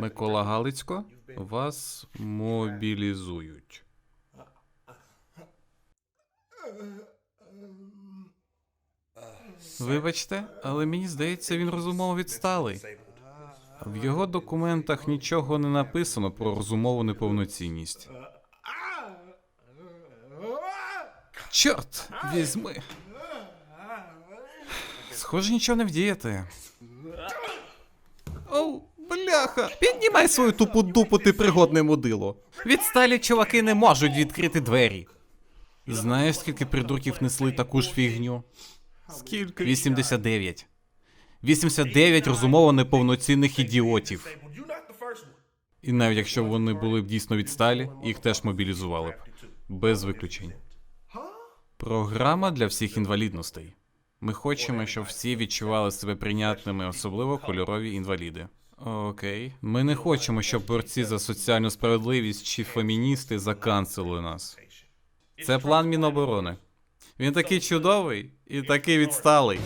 Микола Галицько, вас мобілізують. Вибачте, але мені здається, він розумово відсталий. В його документах нічого не написано про розумову неповноцінність. Чорт, візьми. Схоже, нічого не вдіяти. Оу, бляха! Піднімай свою тупу дупу, ти пригодне мудило. Відсталі чуваки не можуть відкрити двері. Знаєш, скільки придурків несли таку ж фігню? Скільки? 89. 89 розумово неповноцінних ідіотів. І навіть якщо вони були б дійсно відсталі, їх теж мобілізували б. Без виключень. Програма для всіх інвалідностей. Ми хочемо, щоб всі відчували себе прийнятними, особливо кольорові інваліди. Окей. Ми не хочемо, щоб борці за соціальну справедливість чи феміністи заканцили нас. Це план Міноборони. Він такий чудовий і такий відсталий.